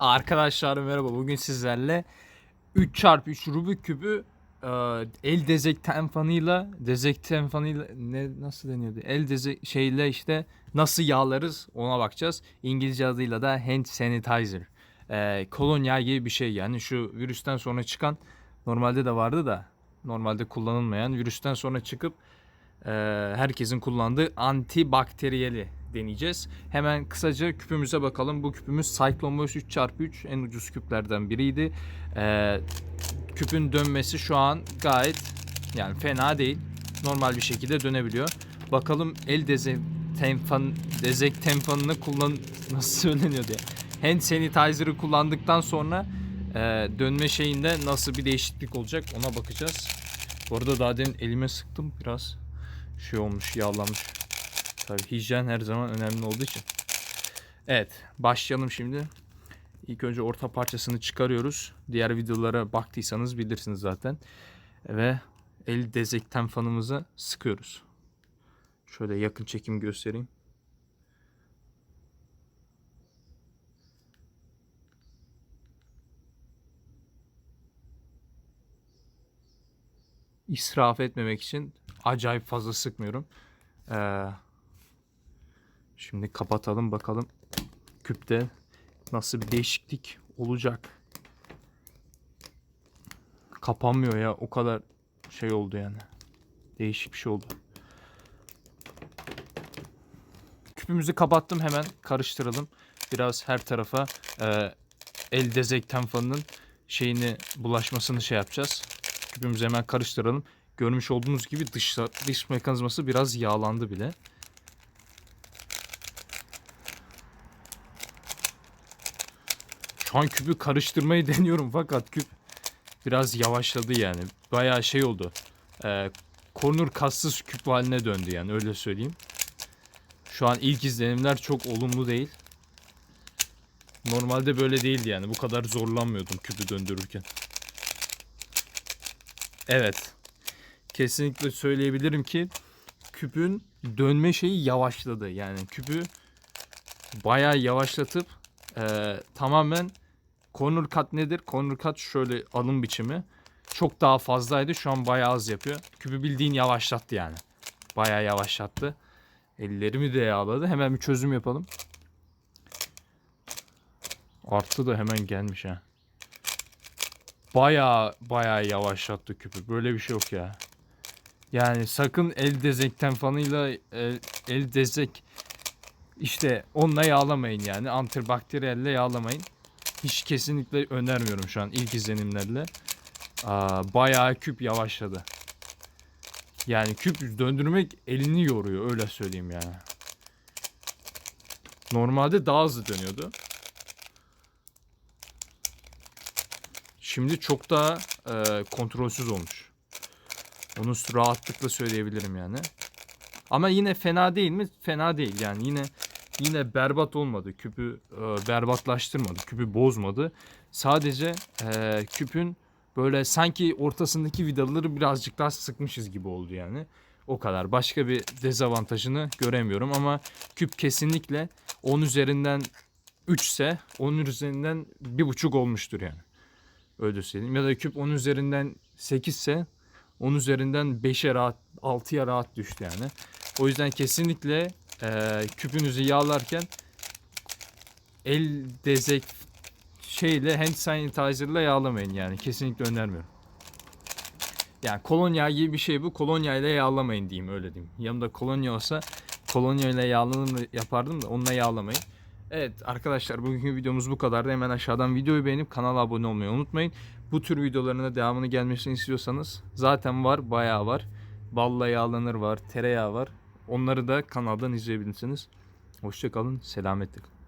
Arkadaşlar merhaba. Bugün sizlerle 3x3 Rubik küpü e, el dezekten fanıyla dezekten fanıyla ne nasıl deniyordu? El dezek şeyle işte nasıl yağlarız ona bakacağız. İngilizce adıyla da hand sanitizer. E, kolonya gibi bir şey yani şu virüsten sonra çıkan normalde de vardı da normalde kullanılmayan virüsten sonra çıkıp e, herkesin kullandığı antibakteriyeli deneyeceğiz. Hemen kısaca küpümüze bakalım. Bu küpümüz Cyclone Voice 3x3 en ucuz küplerden biriydi. E, küpün dönmesi şu an gayet yani fena değil. Normal bir şekilde dönebiliyor. Bakalım el deze tenfan dezek tenfanını kullan nasıl söyleniyordu ya. Hand sanitizer'ı kullandıktan sonra e, dönme şeyinde nasıl bir değişiklik olacak ona bakacağız. Bu arada daha demin elime sıktım biraz şey olmuş yağlanmış. Tabii hijyen her zaman önemli olduğu için. Evet başlayalım şimdi. İlk önce orta parçasını çıkarıyoruz. Diğer videolara baktıysanız bilirsiniz zaten. Ve el dezekten fanımızı sıkıyoruz. Şöyle yakın çekim göstereyim. İsraf etmemek için acayip fazla sıkmıyorum. Ee, şimdi kapatalım bakalım küpte nasıl bir değişiklik olacak. Kapanmıyor ya o kadar şey oldu yani. Değişik bir şey oldu. Küpümüzü kapattım hemen karıştıralım. Biraz her tarafa e, el dezekten fanının şeyini bulaşmasını şey yapacağız. Küpümüzü hemen karıştıralım. Görmüş olduğunuz gibi dış, dış mekanizması biraz yağlandı bile. Şu an küpü karıştırmayı deniyorum fakat küp biraz yavaşladı yani. Bayağı şey oldu. Ee, corner kassız küp haline döndü yani öyle söyleyeyim. Şu an ilk izlenimler çok olumlu değil. Normalde böyle değildi yani. Bu kadar zorlanmıyordum küpü döndürürken. Evet. Kesinlikle söyleyebilirim ki küpün dönme şeyi yavaşladı. Yani küpü bayağı yavaşlatıp e, tamamen corner cut nedir? Corner cut şöyle alım biçimi. Çok daha fazlaydı. Şu an bayağı az yapıyor. Küpü bildiğin yavaşlattı yani. Bayağı yavaşlattı. Ellerimi de yağladı. Hemen bir çözüm yapalım. Arttı da hemen gelmiş ha. Baya baya yavaşlattı küpü. Böyle bir şey yok ya. Yani sakın el dezekten fanıyla el, el dezek işte onunla yağlamayın yani. Antibakteriyelle yağlamayın. Hiç kesinlikle önermiyorum şu an ilk izlenimlerle. Aa, bayağı küp yavaşladı. Yani küp döndürmek elini yoruyor öyle söyleyeyim yani. Normalde daha hızlı dönüyordu. Şimdi çok daha e, kontrolsüz olmuş. Onu rahatlıkla söyleyebilirim yani. Ama yine fena değil mi? Fena değil yani yine yine berbat olmadı. Küpü e, berbatlaştırmadı. Küpü bozmadı. Sadece e, küpün böyle sanki ortasındaki vidaları birazcık daha sıkmışız gibi oldu yani. O kadar. Başka bir dezavantajını göremiyorum ama küp kesinlikle 10 üzerinden 3 ise 10 üzerinden 1.5 olmuştur yani. Öyle söyleyeyim. Ya da küp 10 üzerinden 8 ise 10 üzerinden 5'e rahat 6'ya rahat düştü yani. O yüzden kesinlikle e, küpünüzü yağlarken el dezek şeyle hand sanitizer'la yağlamayın yani. Kesinlikle önermiyorum. Yani kolonya gibi bir şey bu. Kolonya ile yağlamayın diyeyim öyle diyeyim. Yanımda kolonya olsa kolonya ile yağlanır yapardım da onunla yağlamayın. Evet arkadaşlar bugünkü videomuz bu kadardı. Hemen aşağıdan videoyu beğenip kanala abone olmayı unutmayın. Bu tür videoların da devamını gelmesini istiyorsanız zaten var bayağı var. Balla yağlanır var, tereyağı var. Onları da kanaldan izleyebilirsiniz. Hoşçakalın, selametle kalın.